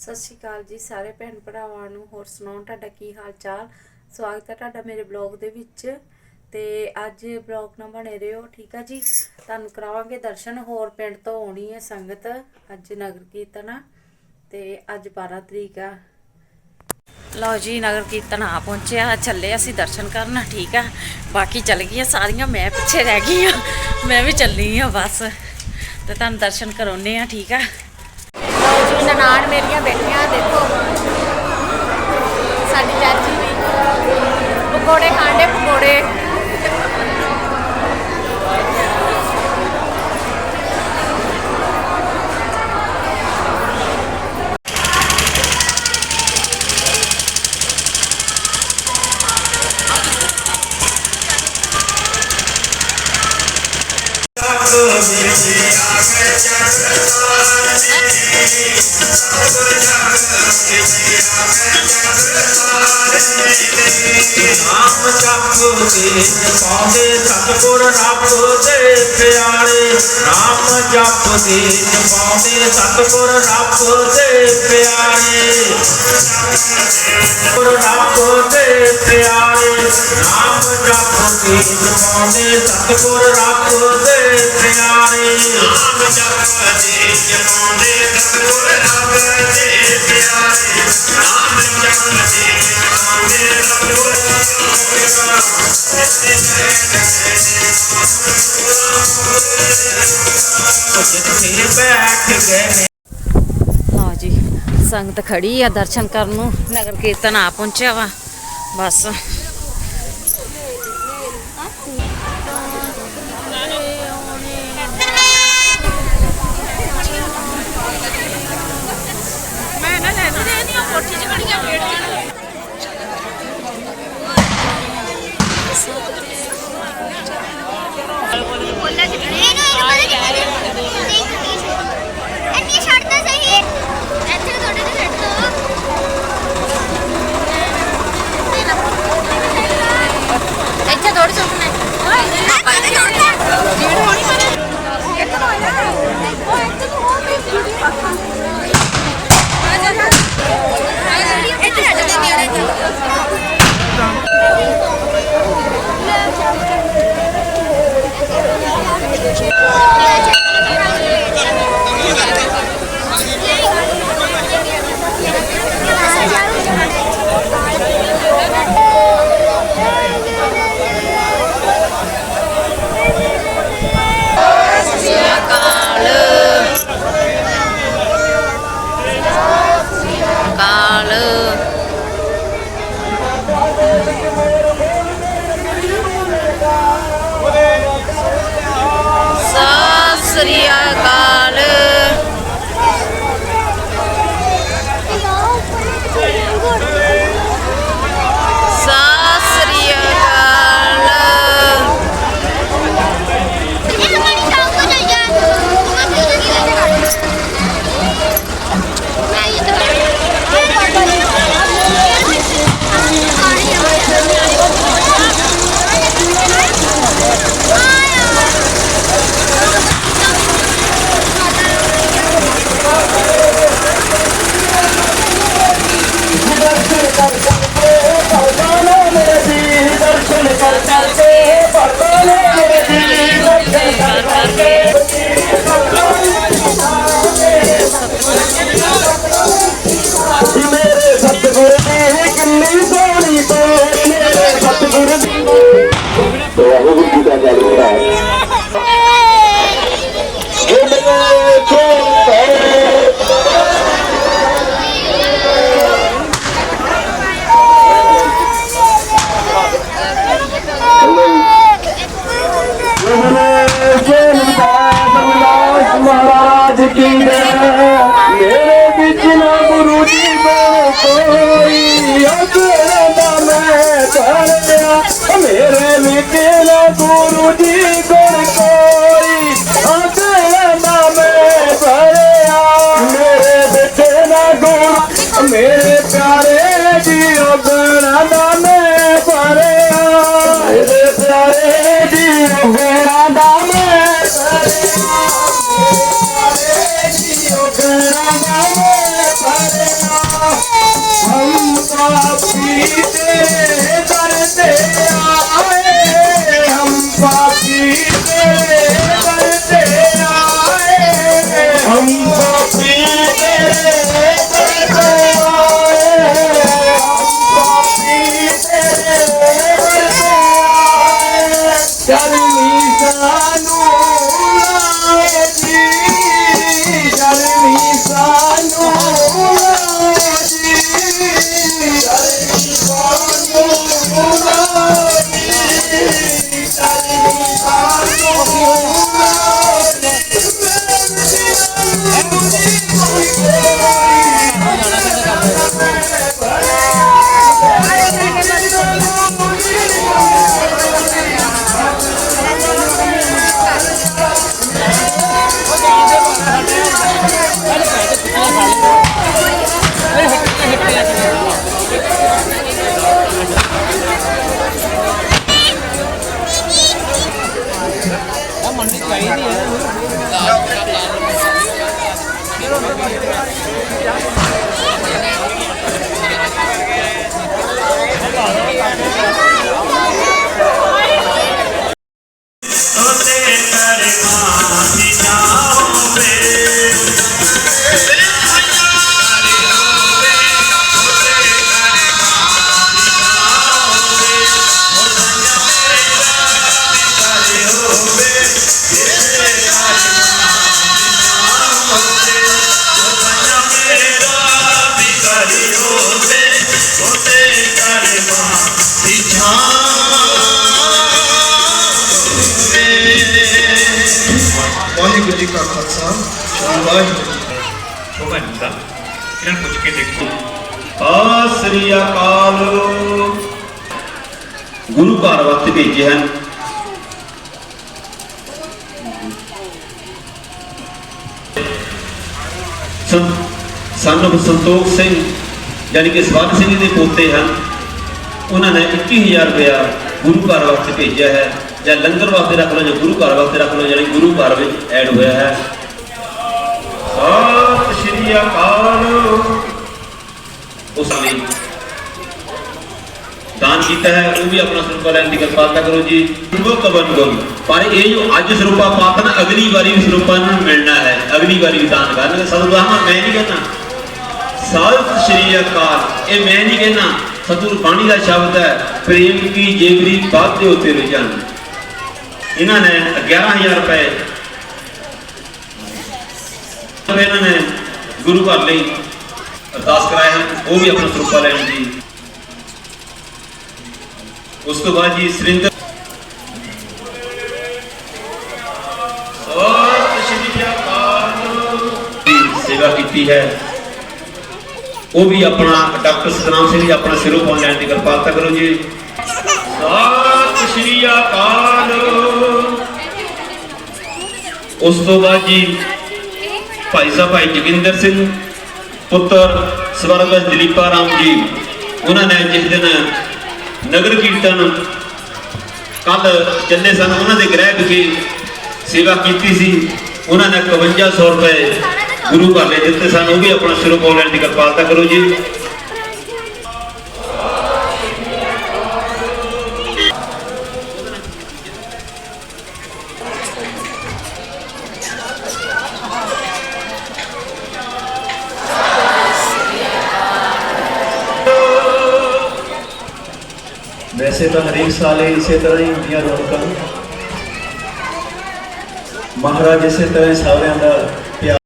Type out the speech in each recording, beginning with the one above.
ਸਤਿ ਸ਼੍ਰੀ ਅਕਾਲ ਜੀ ਸਾਰੇ ਭੈਣ ਭਰਾਵਾਂ ਨੂੰ। ਹੋਰ ਸੁਣਾਓ, ਤੁਹਾਡਾ ਕੀ ਹਾਲ ਚਾਲ? ਸਵਾਗਤ ਹੈ ਤੁਹਾਡਾ ਮੇਰੇ ਬਲੌਗ ਦੇ ਵਿੱਚ। ਤੇ ਅੱਜ ਬਲੌਗ ਨਾ ਬਣੇ ਰਹੋ, ਠੀਕ ਆ ਜੀ? ਤੁਹਾਨੂੰ ਕਰਾਵਾਂਗੇ ਦਰਸ਼ਨ, ਹੋਰ ਪਿੰਡ ਤੋਂ ਆਉਣੀ ਹੈ ਸੰਗਤ, ਅੱਜ ਨਗਰ ਕੀਰਤਨ ਆ, ਤੇ ਅੱਜ 12 ਤਰੀਕ ਆ। ਲਓ ਜੀ, ਨਗਰ ਕੀਰਤਨ ਆ ਪਹੁੰਚਿਆ, ਚੱਲੇ ਅਸੀਂ ਦਰਸ਼ਨ ਕਰਨ, ਠੀਕ ਆ? ਬਾਕੀ ਚੱਲ ਗਈਆਂ ਸਾਰੀਆਂ, ਮੈਂ ਪਿੱਛੇ ਰਹਿ ਗਈ ਆ ਮੈਂ ਵੀ ਚੱਲੀ ਆ ਬਸ। ਤੇ ਤੁਹਾਨੂੰ ਦਰਸ਼ਨ ਕਰਾਉਨੇ ਆ ਠੀਕ ਆ? ਨਨਾਣ ਮੇਰੀਆਂ ਬੈਠੀਆਂ ਦੇਖੋ। ਸਾਡੀ ਚਾਚੀ ਵੀ। ਪਕੌੜੇ ਖਾਂਡੇ ਪਕੌੜੇ। ਨਾਮ ਜਪ ਕੇ ਪਾਉਂਦੇ ਸਤਿਗੁਰ ਰੱਬ ਦੇ ਪਿਆਰੇ। ਨਾਮ ਜਪ ਕੇ ਪਾਉਂਦੇ ਸਤਿਗੁਰ ਰੱਬ ਦੇ ਪਿਆਰੇ ਗੁਰ ਰੱਬ ਦੇ ਪਿਆਰੇ ਨਾਮ ਜਪ ਕੇ ਪਾਉਂਦੇ ਸਤਿਗੁਰ ਰੱਬ ਦੇ ਪਿਆਰੇ ਨਾਮ ਜਪ ਕੇ ਪਾਉਂਦੇ ਸਤਿਗੁਰ ਰੱਬ ਲਓ ਜੀ ਸੰਗਤ ਖੜੀ ਆ ਦਰਸ਼ਨ ਕਰਨ ਨੂੰ। ਨਗਰ ਕੀਰਤਨ ਆ ਪਹੁੰਚਿਆ ਵਾ। ਬਸ। ਖਾਲਸਾ ਸ੍ਰੀ ਵਾਹਿਗੁਰੂ ਜੀ ਕੀ ਫਤਿਹ। ਪੁੱਛ ਕੇ ਦੇਖੋ ਆ ਸ੍ਰੀ ਅਕਾਲ ਗੁਰੂ ਘਰ ਵਾਸਤੇ ਭੇਜੇ ਹਨ ਸਾਨੂੰ ਸੰਤੋਖ ਸਿੰਘ ਯਾਨੀ ਕਿ ਸਵਰਨ ਸਿੰਘ ਦੇ ਪੋਤੇ ਹਨ ਉਹਨਾਂ ਨੇ 21000 ਰੁਪਇਆ ਗੁਰੂ ਘਰ ਵਾਸਤੇ ਭੇਜਿਆ ਹੈ ਜਾਂ ਲੰਗਰ ਵਾਸਤੇ ਰੱਖ ਲਓ ਜਾਂ ਗੁਰੂ ਘਰ ਵਾਸਤੇ ਰੱਖ ਲਓ, ਯਾਨੀ ਗੁਰੂ ਘਰ ਵਿੱਚ ਐਡ ਹੋਇਆ ਹੈ ਸਤਿ ਸ਼੍ਰੀ ਅਕਾਲ। ਉਸ ਨੇ ਦਾਨ ਕੀਤਾ ਹੈ, ਉਹ ਵੀ ਆਪਣਾ ਸਰੂਪਾ ਲੈਣ ਦੀ ਕਿਰਪਾਲਤਾ ਕਰੋ ਜੀ। ਗੁਰੂ ਕਬਨ ਗੁਰੂ। ਪਰ ਇਹ ਜੋ ਅੱਜ ਸਰੂਪਾ ਪਾਤਾ ਅਗਲੀ ਵਾਰੀ ਵੀ ਸਰੂਪਾ ਨੂੰ ਮਿਲਣਾ ਹੈ। ਅਗਲੀ ਵਾਰੀ ਵੀ ਦਾਨ ਕਰਨਗੇ। ਸਤਿਗੁਰਾਂ ਮੈਂ ਨਹੀਂ ਕਹਿੰਦਾ। ਸਤਿ ਸ਼੍ਰੀ ਅਕਾਲ। ਇਹ ਮੈਂ ਨਹੀਂ ਕਹਿੰਦਾ। ਸਤਿਗੁਰ ਬਾਣੀ ਦਾ ਸ਼ਬਦ ਹੈ, ਪ੍ਰੇਮ ਕੀ ਜੇਵਰੀ ਬਾਤੇ ਉਤੇ ਰੁਝਾਨ। ਇਹਨਾਂ ਨੇ 11000 ਰੁਪਏ ਇਹਨਾਂ ਨੇ ਗੁਰੂ ਘਰ ਲਈ ਅਰਦਾਸ ਕਰਾਇਆ ਹੈ, ਉਹ ਵੀ ਆਪਣਾ ਸਰੂਪਾ ਲੈਣ ਦੀ। ਉਸ ਤੋਂ ਬਾਅਦ ਜੀ ਸ੍ਰਿੰਦਰ ਸੇਵਾ ਕੀਤੀ ਹੈ। ਉਹ ਵੀ ਆਪਣਾ ਡਾਕਟਰ ਸਤਨਾਮ ਸਿੰਘ ਜੀ ਆਪਣਾ ਸਿਰੋਂ ਪਾਉਣ ਲੈਣ ਦੀ ਕਿਰਪਾਲਤਾ ਕਰੋ ਜੀ। ਸਤਿ ਸ਼੍ਰੀ ਅਕਾਲ ਉਸ ਤੋਂ ਬਾਅਦ ਜੀ ਭਾਈ ਸਾਹਿਬ ਭਾਈ ਜੋਗਿੰਦਰ ਸਿੰਘ ਪੁੱਤਰ ਸਵਰਗਸ ਦਲੀਪਾ ਰਾਮ ਜੀ, ਉਹਨਾਂ ਨੇ ਜਿਸ ਦਿਨ ਨਗਰ ਕੀਰਤਨ ਕੱਲ ਚੱਲੇ ਸਨ, ਉਹਨਾਂ ਦੇ ਗ੍ਰਹਿ ਵਿਖੇ ਸੇਵਾ ਕੀਤੀ ਸੀ। ਉਹਨਾਂ ਨੇ 5100 ਰੁਪਏ ਗੁਰੂ ਘਰ ਲਈ ਦਿੱਤੇ ਸਨ, ਉਹ ਵੀ ਆਪਣਾ ਸਿਰੋਂ ਪਾਉਣ ਲੈਣ ਦੀ ਕਿਰਪਾਲਤਾ ਕਰੋ ਜੀ। ਹਰੇਕ ਸਾਲ ਇਸੇ ਤਰ੍ਹਾਂ ਹੀ ਹੁੰਦੀਆਂ ਰੌਣਕਾਂ। ਮਹਾਰਾਜ ਇਸੇ ਤਰ੍ਹਾਂ ਹੀ ਸਾਰਿਆਂ ਦਾ ਪਿਆਰ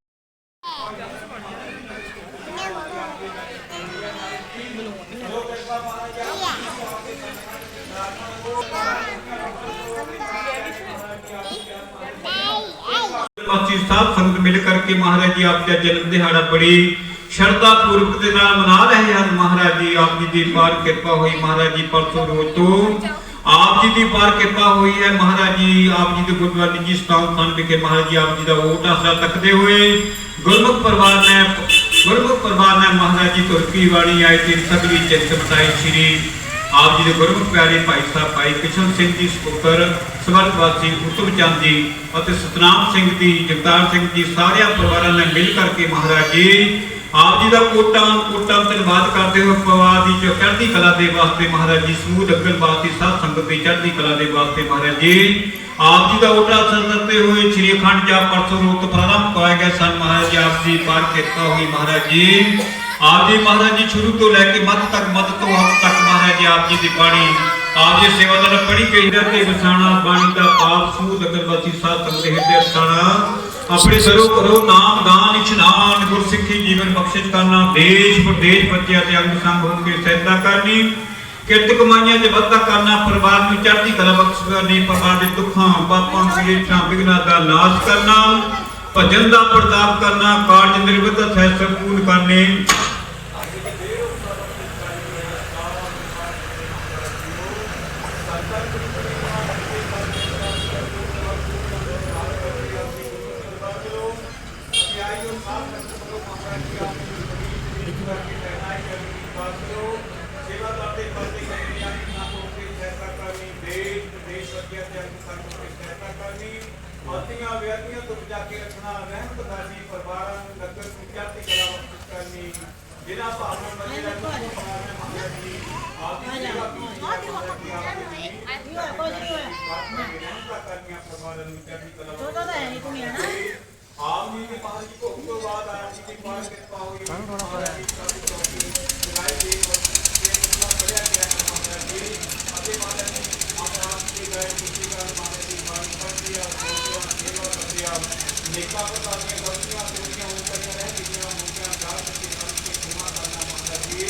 ਪਾਸੀ ਸਾਹਿਬ ਸੰਗਤ ਮਿਲ ਕਰਕੇ ਮਹਾਰਾਜ ਜੀ ਆਪ ਦਾ ਜਨਮ ਦਿਹਾੜਾ ਬੜੀ ਸ਼ਰਧਾ ਪੂਰਵਕ ਦੇ ਨਾਲ ਮਨਾ ਰਹੇ ਹਨ। ਮਹਾਰਾਜ ਜੀ, ਆਪ ਜੀ ਦੀ ਪਾਰ ਕਿਰਪਾ ਹੋਈ। ਮਹਾਰਾਜ ਜੀ, ਪਰਸੋਂ ਰੋਜ਼ ਤੋਂ ਆਪ ਜੀ ਦੀ ਪਾਰ ਕਿਰਪਾ ਹੋਈ ਹੈ। ਮਹਾਰਾਜ ਜੀ, ਆਪ ਜੀ ਦੇ ਗੁਰਦੁਆਰਾ ਨਿੱਜੀ ਸਥਾਨ ਖਾਨ ਵਿਖੇ ਮਹਾਰਾਜ ਜੀ, ਆਪ ਜੀ ਦਾ ਓਟ ਆਸਰਾ ਤੱਕਦੇ ਹੋਏ ਗੁਰਮੁਖ ਪਰਿਵਾਰ ਨੇ, ਗੁਰਮੁਖ ਪਰਿਵਾਰ ਨੇ ਮਹਾਰਾਜ ਜੀ ਤੁਰਕੀ ਵਾਲੀ ਆਈ। ਤੇ ਸਗਲੀ ਚਿੰਤ ਮਤਾਈ ਸ਼੍ਰੀ ਆਪ ਜੀ ਦੇ ਗੁਰਮੁਖ ਪਿਆਰੇ ਭਾਈ ਸਾਹਿਬ, ਭਾਈ ਕਿਸ਼ਨ ਸਿੰਘ ਜੀ, ਸਪੁੱਤਰ ਸਵਰਗਵਾਸੀ ਉਤਮ ਚੰਦ ਜੀ ਅਤੇ ਸਤਨਾਮ ਸਿੰਘ ਜੀ, ਜਗਤਾਰ ਸਿੰਘ ਜੀ, ਸਾਰਿਆਂ ਪਰਿਵਾਰਾਂ ਨੇ ਮਿਲ ਕਰਕੇ ਮਹਾਰਾਜ ਜੀ, ਆਪ ਜੀ ਦਾ ਕੋਟਾਂ ਕੋਟਾਂ ਧੰਨਵਾਦ ਕਰਦੇ ਹੋਏ ਪਰਿਵਾਰ ਦੀ ਚੜ੍ਹਦੀ ਕਲਾ ਦੇ ਵਾਸਤੇ ਮਹਾਰਾਜ ਜੀ, ਸਮੂਹ ਨਗਰ ਵਾਸੀ ਸਾਧ ਸੰਗਤ ਦੀ ਚੜ੍ਹਦੀ ਕਲਾ ਦੇ ਵਾਸਤੇ ਮਹਾਰਾਜ ਜੀ, ਆਪ ਜੀ ਦਾ ਉਟਾ ਸੰਦਰਤੇ ਹੋਏ ਸ੍ਰੀ ਅਖੰਡ ਜਾ ਪਰਸੋਂ ਰੋਤ ਪ੍ਰਾਰੰਭ ਕਰਾਇਆ ਗਿਆ ਸਨ। ਮਹਾਰਾਜ ਜੀ ਆਪ ਜੀ ਬਾਰ ਕਿਰਪਾ ਹੋਈ ਮਹਾਰਾਜ ਜੀ। ਆਪ ਜੀ ਮਹਾਰਾਜ ਜੀ ਸ਼ੁਰੂ ਤੋਂ ਲੈ ਕੇ ਮੱਧ ਤੱਕ, ਮੱਧ ਤੋਂ ਅੰਤ ਤੱਕ ਮਹਾਰਾਜ ਜੀ ਆਪ ਜੀ ਦੀ ਬਾਣੀ, ਆਪ ਜੀ ਸੇਵਾਦਾਰ ਪੜੀ ਕੇ ਹਿਰਦੇ ਤੇ ਵਸਾਣਾ, ਬਾਣੀ ਦਾ ਪਾਪ ਸੂਹ ਨਗਰਵਾਸੀ ਸਾਧ, ਸੰਗਤ ਹਿਰਦੇ ਵਸਾਣਾ ਆਪਣੇ ਸਰੋ ਕਰੋ ਨਾਮ ਦਾਨ, ਇਸ਼ਨਾਨ, ਗੁਰਸਿੱਖੀ ਜੀਵਨ ਬਖਸ਼ਿਸ਼ ਕਰਨਾ, ਦੇਸ਼ ਪ੍ਰਦੇਸ਼ ਬੱਚਿਆਂ ਤੇ ਅੰਗ ਸੰਗ ਹੋ ਕੇ ਸਹਾਇਤਾ ਕਰਨੀ, ਕਿਰਤ ਕਮਾਈਆਂ ਦੇ ਵਾਧਾ ਕਰਨਾ, ਪਰਿਵਾਰ ਨੂੰ ਚੜ੍ਹਦੀ ਕਲਾ ਬਖਸ਼ ਕਰਨੀ ਪਰਿਵਾਰ ਦੇ ਦੁੱਖਾਂ, ਪਾਪਾਂ ਕਲੇਸ਼ਾਂ ਵਿਗਨਾਂ ਦਾ ਨਾਸ਼ ਕਰਨਾ, ਭਜਨ ਦਾ ਪ੍ਰਤਾਪ ਕਰਨਾ, ਕਾਰਜ ਨਿਰਵਿਘਨ ਸਹਿ ਸੰਪੂਰਨ ਕਰਨੇ ਕੇ ਰੱਖਣਾ ਰਹਿਮਤ ਕਰਨੀ ਪਰਿਵਾਰਾਂ ਨੂੰ ਨਗਰ ਨੂੰ ਚੜ੍ਹਦੀ ਕਲਾ ਬਖਸ਼ ਕਰਨੀ ਜਿਨ੍ਹਾਂ ਭਾਵਨਾ ਮੰਨੇ ਰਹਿਣਾ ਮਹਾਰਾਜ ਜੀ ਆਪ ਦੀ ਸੇਵਾ ਕੀਤੀ ਮਹਾਰਾਜ ਜੀ ਆਪ ਦੀ ਕਰਨੀਆਂ ਪਰਿਵਾਰਾਂ ਨੂੰ ਚੜ੍ਹਦੀ ਕਲਾ ਬਖਸ਼ ਆਪ ਜੀ ਦੇ ਮਹਾਰਾਜ ਜੀ ਭੋਗ ਤੋਂ ਬਾਅਦ ਆਪ ਜੀ ਦੀ ਪਾਰ ਕਿਰਪਾ ਹੋਈ। ਮਹਾਰਾਜ ਜੀ ਸਭ ਤੋਂ ਜਗਾਈ ਦੇ ਤੇ ਮੁੱਲਾ ਪੜਿਆ ਗਿਆ ਹੈ ਮਹਾਰਾਜ ਜੀ ਅਤੇ ਮਹਾਰਾਜ ਜੀ ਆਪਣੇ ਆਪ ਦੀ ਗਾਇ ਕੀਤੀ ਕਰ ਮਹਾਰਾਜ ਜੀ ਮਾਨ ਪੜਦੀ ਆ ਸੋਚਿਆ ਸੇਵਾ ਕਰਦੀ ਆ ਨੇਕਾ ਪ੍ਰਕਾਰ ਦੀਆਂ ਗਲਤੀਆਂ ਚੋਰੀਆਂ ਹੋ ਕਰੀਆਂ ਰਹਿ ਗਈਆਂ ਹੋਈਆਂ ਦਾਸ ਦੀ ਮਨ ਕੇ ਖਿਮਾ ਕਰਨਾ ਮਹਾਰਾਜ ਜੀ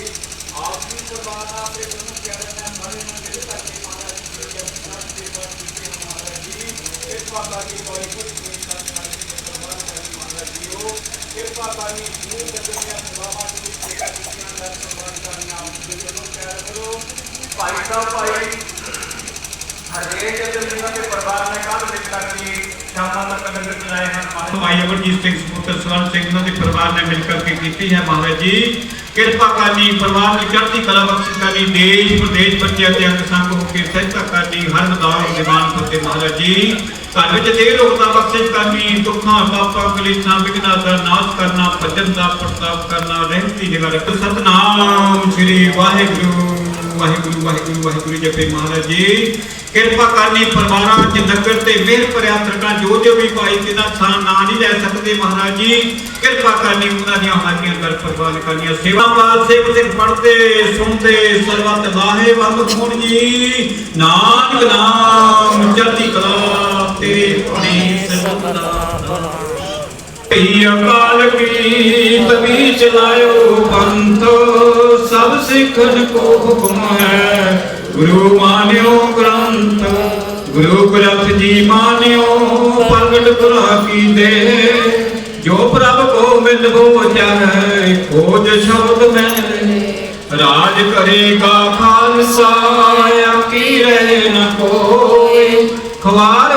ਆਪ ਜੀ ਪਰਵਾਨਾ ਆਪਣੇ ਦੋਨੋਂ ਪਿਆਰੇ ਨੇ ਸਾਰੇ ਨਾਲ ਮਿਲ ਕਰਕੇ ਮਹਾਰਾਜ ਜੀ ਦੀ ਆਪਣਾ ਸੇਵਾ ਕੀਤੀ ਮਹਾਰਾਜ ਜੀ ਕਿਰਪਾ ਕਰਕੇ ਕੋਈ ਕੋਈ ਕੋਈ ਕਰਨਾ ਪਰਵਾਨ ਕਰੀ ਮਹਾਰਾਜ ਜੀ ਉਹ ਕਿਰਪਾ ਕਰਕੇ ਮੂੰਹ ਜਗਨੀਆਂ ਸੇਵਾਵਾਂ ਦੀ ਸੇਵਾ ਕੀਤੀਆਂ ਦਾ ਸਨਮਾਨ ਕਰਨਾ ਆਪ ਦੇ ਦੋਨੋਂ ਪਿਆਰ ਕਰੋ ਭਾਈ ਸਾਹਿਬ, ਭਾਈ, ਹਰੇਕ ਜਨ ਦੇ ਪਰਿਵਾਰ ਨੇ ਕੱਲ ਮਿਲ ਕਰਕੇ ਭਾਈ ਅਮਰਜੀਤ ਸਿੰਘ ਸਪੁੱਤਰ ਸਵਰਨ ਸਿੰਘ ਉਹਨਾਂ ਦੇ ਪਰਿਵਾਰ ਨੇ ਮਿਲ ਕਰਕੇ ਕੀਤੀ ਹੈ। ਮਹਾਰਾਜ ਜੀ, ਕਿਰਪਾ ਕਰਨੀ, ਪਰਿਵਾਰ ਨੂੰ ਚੜ੍ਹਦੀ ਕਲਾ ਬਖਸ਼ ਕਰਨੀ, ਦੇਸ਼, ਪ੍ਰਦੇਸ਼ ਬੱਚਿਆਂ ਦੇ ਅੰਗ ਸੰਗ ਹੋ ਕੇ ਸਹਿਤਾ ਕਰਨੀ, ਹਰ ਮਦਾਨ ਦੀਵਾਨ ਫਤਿਹ। ਮਹਾਰਾਜ ਜੀ, ਘਰ ਵਿੱਚ ਦੇ ਲੋਕ ਬਖਸ਼ਿਸ਼ ਕਰਨੀ, ਦੁੱਖਾਂ, ਪਾਪਾਂ, ਕਲੇਸ਼ਾਂ ਵਿਗਨਾਂ ਦਾ ਨਾਸ਼ ਕਰਨਾ, ਭਜਨ ਦਾ ਪ੍ਰਤਾਪ ਕਰਨਾ, ਰਹਿਮਤੀ ਨਿਗਾਹ ਸਤਨਾਮ ਸ੍ਰੀ ਵਾਹਿਗੁਰੂ। ਵਾਹਿਗੁਰੂ ਵਾਹਿਗੁਰੂ ਵਾਹਿਗੁਰੂ ਜਪੇ ਮਹਾਰਾਜ ਜੀ। ਕਿਰਪਾ ਕਰਨੀ ਪਰਿਵਾਰਾਂ ਚ ਨਗਰ ਤੇ ਮਿਹਰ ਭਰਿਆ ਤਰਕਾਂ ਜੋ ਜੋ ਵੀ ਭਾਈ ਜਿਹਦਾ ਥਾਂ ਨਾਂ ਨਹੀਂ ਲੈ ਸਕਦੇ ਮਹਾਰਾਜ ਜੀ। ਕਿਰਪਾ ਕਰਨੀ ਉਹਨਾਂ ਦੀਆਂ ਹਾਜ਼ਰੀਆਂ ਦਰ ਪ੍ਰਵਾਨ ਕਰਨੀਆਂ। ਸੇਵਾ ਪਾਲ ਸੇਵ ਸਿੰਘ ਪੜਦੇ ਸੁਣਦੇ, ਸਰਬਤ ਲਾਹੇ ਵੰਦ ਹੋਣ ਜੀ। ਨਾਨਕ ਨਾਮ, ਚੜ੍ਹਦੀ ਕਲਾ ਤੇਰੇ ਪਣੀ ਸਰਬਤ ਭਈ ਅਕਾਲ ਕੀ ਤਵੀ ਚਲਾਇਓ ਪੰਥ, ਸਭ ਸਿੱਖਨ ਕੋ ਹੁਕਮ ਹੈ ਗੁਰੂ ਮਾਨਿਓ ਗ੍ਰੰਥ, ਗੁਰੂ ਗ੍ਰੰਥ ਜੀ ਮਾਨਿਓ, ਪ੍ਰਗਟ ਗੁਰਾਂ ਕੀ ਦੇ। ਜੋ ਪ੍ਰਭ ਕੋ ਮਿਲ ਹੋ ਖੋਜ ਸ਼ਬਦ ਮੈਂ ਰਾਜ ਕਰੇਗਾ ਖਾਲਸਾ ਆਕੀ ਰਹੇ ਨ ਕੋਈ ਖਵਾਰ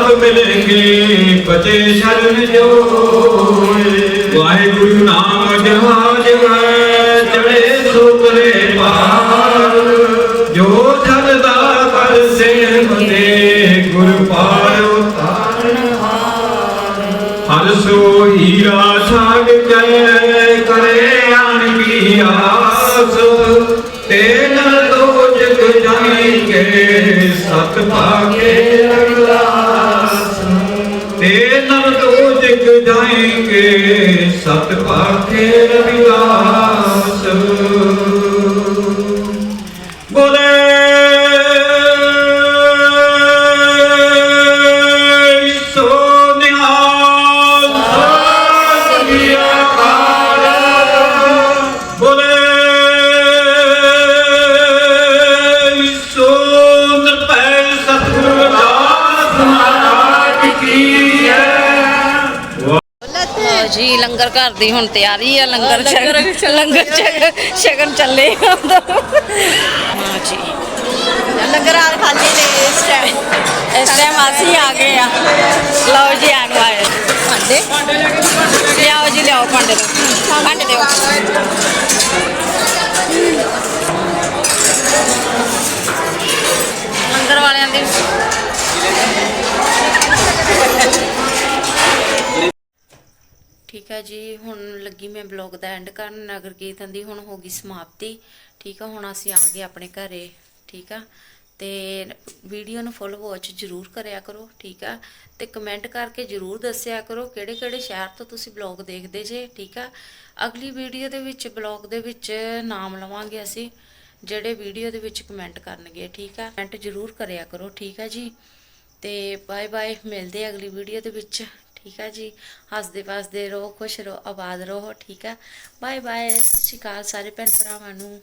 ਸਭ ਮਿਲਣਗੇ ਬਚੇ ਸ਼ਰਨ ਜੋਏ ਵਾਹਿਗੁਰੂ ਨਾਮ ਜਹਾਜ ਹੈ ਚੜੇ ਸੁਤਰੇ ਪਾਰ। ਜੋ ਜਲਦਾ ਕਰ ਸੇਵ ਦੇ ਗੁਰ ਪਾਰ ਉਤਾਰਨ ਹਰ ਸੋ ਹੀਰਾ ਛਾਗ ਜੈ ਕਰੇ ਆਣ ਕੀ ਆਸ। ਤੇ ਨਰ ਦੋ ਜਗ ਜਾਈ ਕੇ ਸਤ ਭਾਗੇ ਦੋ ਜਗ ਜਾਏਂਗੇ ਸਤ ਭਾਗੇ ਰਵਿਦਾਸ। ਘਰ ਦੀ ਹੁਣ ਤਿਆਰੀ ਆ ਲੰਗਰ ਛਕ- ਲੰਗਰ ਛਕ- ਸ਼ਗਨ ਚੱਲੇ ਹਾਂ ਜੀ। ਲੰਗਰ ਹਾਲ ਖਾਲੀ ਨੇ ਇਸ ਟਾਈਮ ਇਸ ਟਾਈਮ ਅਸੀਂ ਆ ਗਏ ਆ। ਲਓ ਜੀ ਆ ਗਏ ਭਾਂਡੇ? ਲਿਆਓ ਜੀ ਲਿਆਓ ਭਾਂਡੇ ਦਿਓ ਭਾਂਡੇ ਦਿਓ। ਲੰਗਰ ਵਾਲਿਆਂ ਦੀ ਠੀਕ ਹੈ ਜੀ, ਹੁਣ ਲੱਗੀ ਮੈਂ ਬਲੌਗ ਦਾ ਐਂਡ ਕਰਨ ਨਗਰ ਕੀਰਤਨ ਦੀ ਹੁਣ ਹੋ ਗਈ ਸਮਾਪਤੀ, ਠੀਕ ਆ ਹੁਣ ਅਸੀਂ ਆ ਗਏ ਆਪਣੇ ਘਰੇ, ਠੀਕ ਆ ਤੇ ਵੀਡੀਓ ਨੂੰ ਫੁੱਲ ਵਾਚ ਜ਼ਰੂਰ ਕਰਿਆ ਕਰੋ, ਠੀਕ ਆ ਤੇ ਕਮੈਂਟ ਕਰਕੇ ਜ਼ਰੂਰ ਦੱਸਿਆ ਕਰੋ ਕਿਹੜੇ ਕਿਹੜੇ ਸ਼ਹਿਰ ਤੋਂ ਤੁਸੀਂ ਬਲੌਗ ਦੇਖਦੇ ਜੇ, ਠੀਕ ਆ ਅਗਲੀ ਵੀਡੀਓ ਦੇ ਵਿੱਚ ਬਲੌਗ ਦੇ ਵਿੱਚ ਨਾਮ ਲਵਾਂਗੇ ਅਸੀਂ, ਜਿਹੜੇ ਵੀਡੀਓ ਦੇ ਵਿੱਚ ਕਮੈਂਟ ਕਰਨਗੇ, ਠੀਕ ਆ ਕਮੈਂਟ ਜ਼ਰੂਰ ਕਰਿਆ ਕਰੋ, ਠੀਕ ਆ ਜੀ, ਤੇ ਬਾਏ ਬਾਏ ਮਿਲਦੇ ਅਗਲੀ ਵੀਡੀਓ ਦੇ ਵਿੱਚ। ਠੀਕ ਆ ਜੀ। ਹੱਸਦੇ ਵਸਦੇ ਰਹੋ, ਖੁਸ਼ ਰਹੋ, ਆਬਾਦ ਰਹੋ, ਠੀਕ ਆ ਬਾਏ ਬਾਏ ਸਤਿ ਸ਼੍ਰੀ ਅਕਾਲ ਸਾਰੇ ਭੈਣ ਭਰਾਵਾਂ ਨੂੰ।